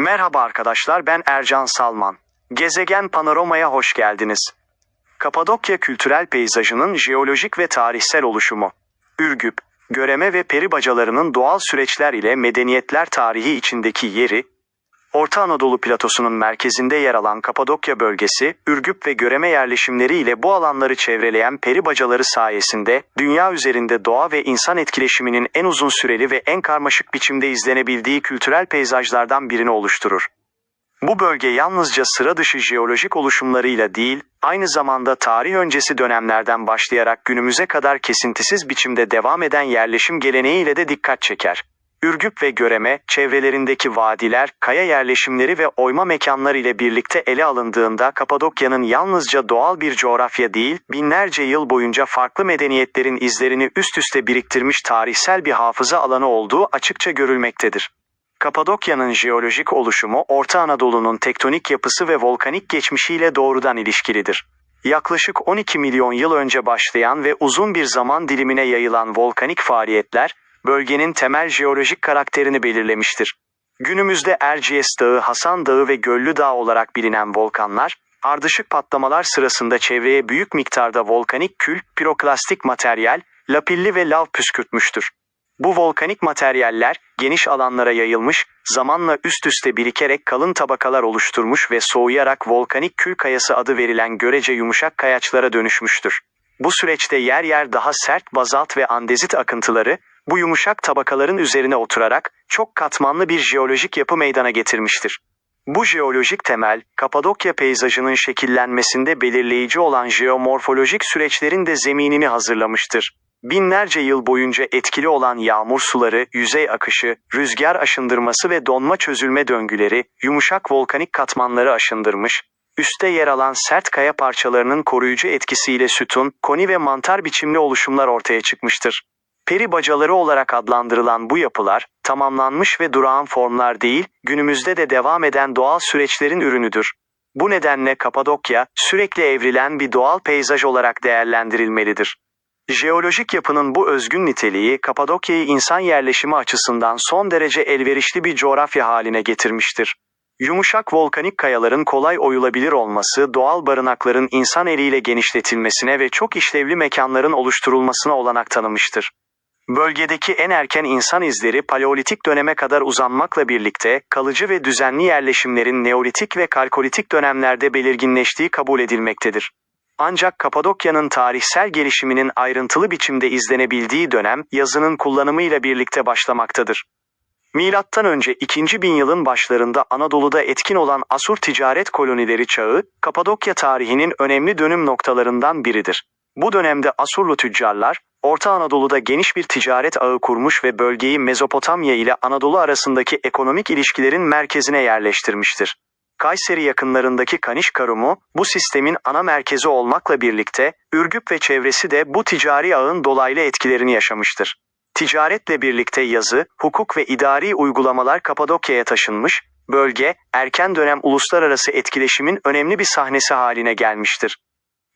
Merhaba arkadaşlar ben Ercan Salman. Gezegen Panorama'ya hoş geldiniz. Kapadokya kültürel peyzajının jeolojik ve tarihsel oluşumu. Ürgüp, Göreme ve peri bacalarının doğal süreçler ile medeniyetler tarihi içindeki yeri, Orta Anadolu platosunun merkezinde yer alan Kapadokya bölgesi, Ürgüp ve Göreme yerleşimleri ile bu alanları çevreleyen peri bacaları sayesinde dünya üzerinde doğa ve insan etkileşiminin en uzun süreli ve en karmaşık biçimde izlenebildiği kültürel peyzajlardan birini oluşturur. Bu bölge yalnızca sıra dışı jeolojik oluşumlarıyla değil, aynı zamanda tarih öncesi dönemlerden başlayarak günümüze kadar kesintisiz biçimde devam eden yerleşim geleneğiyle de dikkat çeker. Ürgüp ve Göreme, çevrelerindeki vadiler, kaya yerleşimleri ve oyma mekanlar ile birlikte ele alındığında Kapadokya'nın yalnızca doğal bir coğrafya değil, binlerce yıl boyunca farklı medeniyetlerin izlerini üst üste biriktirmiş tarihsel bir hafıza alanı olduğu açıkça görülmektedir. Kapadokya'nın jeolojik oluşumu Orta Anadolu'nun tektonik yapısı ve volkanik geçmişiyle doğrudan ilişkilidir. Yaklaşık 12 milyon yıl önce başlayan ve uzun bir zaman dilimine yayılan volkanik faaliyetler, bölgenin temel jeolojik karakterini belirlemiştir. Günümüzde Erciyes Dağı, Hasan Dağı ve Göllü Dağ olarak bilinen volkanlar, ardışık patlamalar sırasında çevreye büyük miktarda volkanik kül, piroklastik materyal, lapilli ve lav püskürtmüştür. Bu volkanik materyaller geniş alanlara yayılmış, zamanla üst üste birikerek kalın tabakalar oluşturmuş ve soğuyarak volkanik kül kayası adı verilen görece yumuşak kayaçlara dönüşmüştür. Bu süreçte yer yer daha sert bazalt ve andezit akıntıları, bu yumuşak tabakaların üzerine oturarak çok katmanlı bir jeolojik yapı meydana getirmiştir. Bu jeolojik temel, Kapadokya peyzajının şekillenmesinde belirleyici olan jeomorfolojik süreçlerin de zeminini hazırlamıştır. Binlerce yıl boyunca etkili olan yağmur suları, yüzey akışı, rüzgar aşındırması ve donma çözülme döngüleri, yumuşak volkanik katmanları aşındırmış, üstte yer alan sert kaya parçalarının koruyucu etkisiyle sütun, koni ve mantar biçimli oluşumlar ortaya çıkmıştır. Peri bacaları olarak adlandırılan bu yapılar, tamamlanmış ve durağan formlar değil, günümüzde de devam eden doğal süreçlerin ürünüdür. Bu nedenle Kapadokya, sürekli evrilen bir doğal peyzaj olarak değerlendirilmelidir. Jeolojik yapının bu özgün niteliği Kapadokya'yı insan yerleşimi açısından son derece elverişli bir coğrafya haline getirmiştir. Yumuşak volkanik kayaların kolay oyulabilir olması doğal barınakların insan eliyle genişletilmesine ve çok işlevli mekanların oluşturulmasına olanak tanımıştır. Bölgedeki en erken insan izleri Paleolitik döneme kadar uzanmakla birlikte kalıcı ve düzenli yerleşimlerin Neolitik ve Kalkolitik dönemlerde belirginleştiği kabul edilmektedir. Ancak Kapadokya'nın tarihsel gelişiminin ayrıntılı biçimde izlenebildiği dönem yazının kullanımıyla birlikte başlamaktadır. Milattan önce 2. bin yılın başlarında Anadolu'da etkin olan Asur ticaret kolonileri çağı, Kapadokya tarihinin önemli dönüm noktalarından biridir. Bu dönemde Asurlu tüccarlar, Orta Anadolu'da geniş bir ticaret ağı kurmuş ve bölgeyi Mezopotamya ile Anadolu arasındaki ekonomik ilişkilerin merkezine yerleştirmiştir. Kayseri yakınlarındaki Kaniş Karumu, bu sistemin ana merkezi olmakla birlikte, Ürgüp ve çevresi de bu ticari ağın dolaylı etkilerini yaşamıştır. Ticaretle birlikte yazı, hukuk ve idari uygulamalar Kapadokya'ya taşınmış, bölge, erken dönem uluslararası etkileşimin önemli bir sahnesi haline gelmiştir.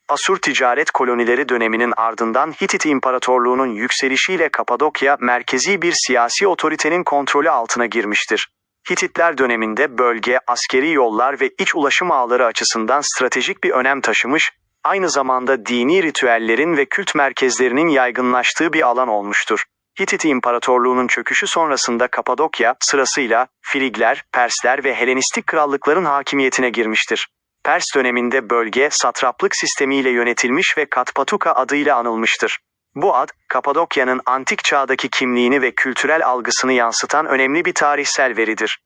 Asur ticaret kolonileri döneminin ardından Hitit İmparatorluğu'nun yükselişiyle Kapadokya merkezi bir siyasi otoritenin kontrolü altına girmiştir. Hititler döneminde bölge, askeri yollar ve iç ulaşım ağları açısından stratejik bir önem taşımış, aynı zamanda dini ritüellerin ve kült merkezlerinin yaygınlaştığı bir alan olmuştur. Hitit İmparatorluğu'nun çöküşü sonrasında Kapadokya, sırasıyla Frigler, Persler ve Helenistik krallıkların hakimiyetine girmiştir. Pers döneminde bölge satraplık sistemiyle yönetilmiş ve Katpatuka adıyla anılmıştır. Bu ad, Kapadokya'nın antik çağdaki kimliğini ve kültürel algısını yansıtan önemli bir tarihsel veridir.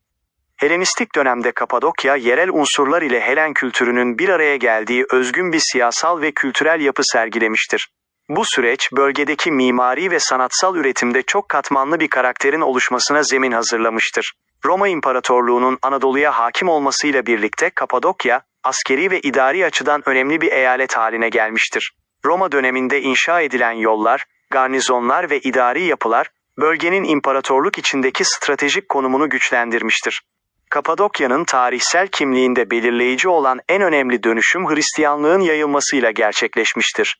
Helenistik dönemde Kapadokya yerel unsurlar ile Helen kültürünün bir araya geldiği özgün bir siyasal ve kültürel yapı sergilemiştir. Bu süreç bölgedeki mimari ve sanatsal üretimde çok katmanlı bir karakterin oluşmasına zemin hazırlamıştır. Roma İmparatorluğu'nun Anadolu'ya hakim olmasıyla birlikte Kapadokya, askeri ve idari açıdan önemli bir eyalet haline gelmiştir. Roma döneminde inşa edilen yollar, garnizonlar ve idari yapılar, bölgenin imparatorluk içindeki stratejik konumunu güçlendirmiştir. Kapadokya'nın tarihsel kimliğinde belirleyici olan en önemli dönüşüm Hristiyanlığın yayılmasıyla gerçekleşmiştir.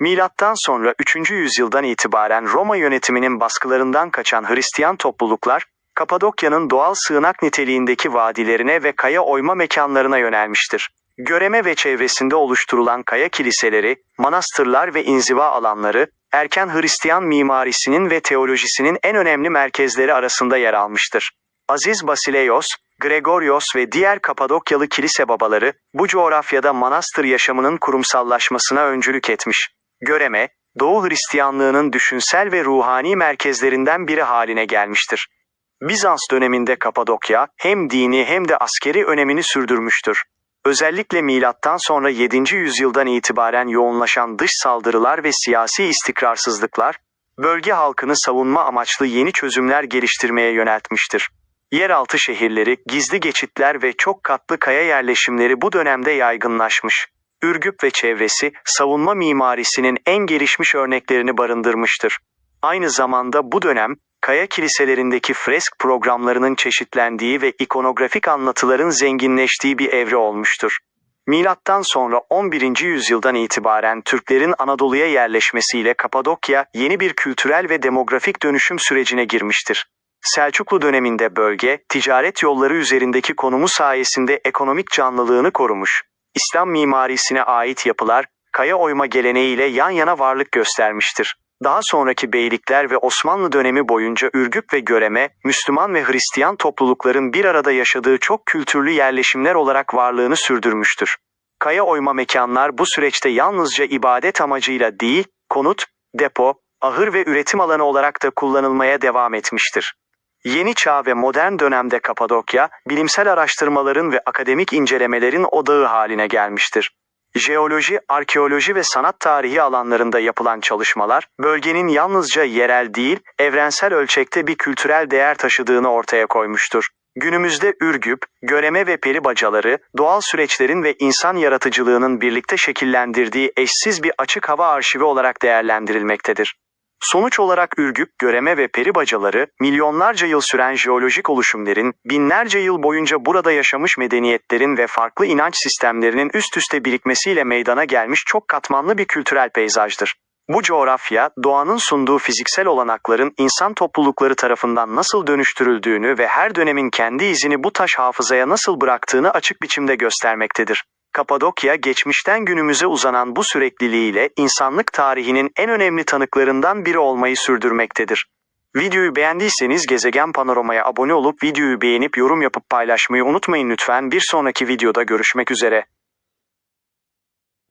Milattan sonra 3. yüzyıldan itibaren Roma yönetiminin baskılarından kaçan Hristiyan topluluklar, Kapadokya'nın doğal sığınak niteliğindeki vadilerine ve kaya oyma mekanlarına yönelmiştir. Göreme ve çevresinde oluşturulan kaya kiliseleri, manastırlar ve inziva alanları, erken Hristiyan mimarisinin ve teolojisinin en önemli merkezleri arasında yer almıştır. Aziz Basileios, Gregorios ve diğer Kapadokyalı kilise babaları, bu coğrafyada manastır yaşamının kurumsallaşmasına öncülük etmiş. Göreme, Doğu Hristiyanlığının düşünsel ve ruhani merkezlerinden biri haline gelmiştir. Bizans döneminde Kapadokya hem dini hem de askeri önemini sürdürmüştür. Özellikle milattan sonra 7. yüzyıldan itibaren yoğunlaşan dış saldırılar ve siyasi istikrarsızlıklar, bölge halkını savunma amaçlı yeni çözümler geliştirmeye yöneltmiştir. Yeraltı şehirleri, gizli geçitler ve çok katlı kaya yerleşimleri bu dönemde yaygınlaşmış. Ürgüp ve çevresi, savunma mimarisinin en gelişmiş örneklerini barındırmıştır. Aynı zamanda bu dönem, kaya kiliselerindeki fresk programlarının çeşitlendiği ve ikonografik anlatıların zenginleştiği bir evre olmuştur. Milattan sonra 11. yüzyıldan itibaren Türklerin Anadolu'ya yerleşmesiyle Kapadokya yeni bir kültürel ve demografik dönüşüm sürecine girmiştir. Selçuklu döneminde bölge, ticaret yolları üzerindeki konumu sayesinde ekonomik canlılığını korumuş. İslam mimarisine ait yapılar, kaya oyma geleneğiyle yan yana varlık göstermiştir. Daha sonraki beylikler ve Osmanlı dönemi boyunca Ürgüp ve Göreme, Müslüman ve Hristiyan toplulukların bir arada yaşadığı çok kültürlü yerleşimler olarak varlığını sürdürmüştür. Kaya oyma mekanlar bu süreçte yalnızca ibadet amacıyla değil, konut, depo, ahır ve üretim alanı olarak da kullanılmaya devam etmiştir. Yeni çağ ve modern dönemde Kapadokya, bilimsel araştırmaların ve akademik incelemelerin odağı haline gelmiştir. Jeoloji, arkeoloji ve sanat tarihi alanlarında yapılan çalışmalar, bölgenin yalnızca yerel değil, evrensel ölçekte bir kültürel değer taşıdığını ortaya koymuştur. Günümüzde Ürgüp, Göreme ve Peri bacaları, doğal süreçlerin ve insan yaratıcılığının birlikte şekillendirdiği eşsiz bir açık hava arşivi olarak değerlendirilmektedir. Sonuç olarak Ürgüp, Göreme ve Peri bacaları, milyonlarca yıl süren jeolojik oluşumların, binlerce yıl boyunca burada yaşamış medeniyetlerin ve farklı inanç sistemlerinin üst üste birikmesiyle meydana gelmiş çok katmanlı bir kültürel peyzajdır. Bu coğrafya, doğanın sunduğu fiziksel olanakların insan toplulukları tarafından nasıl dönüştürüldüğünü ve her dönemin kendi izini bu taş hafızaya nasıl bıraktığını açık biçimde göstermektedir. Kapadokya geçmişten günümüze uzanan bu sürekliliğiyle insanlık tarihinin en önemli tanıklarından biri olmayı sürdürmektedir. Videoyu beğendiyseniz Gezegen Panorama'ya abone olup videoyu beğenip yorum yapıp paylaşmayı unutmayın lütfen. Bir sonraki videoda görüşmek üzere.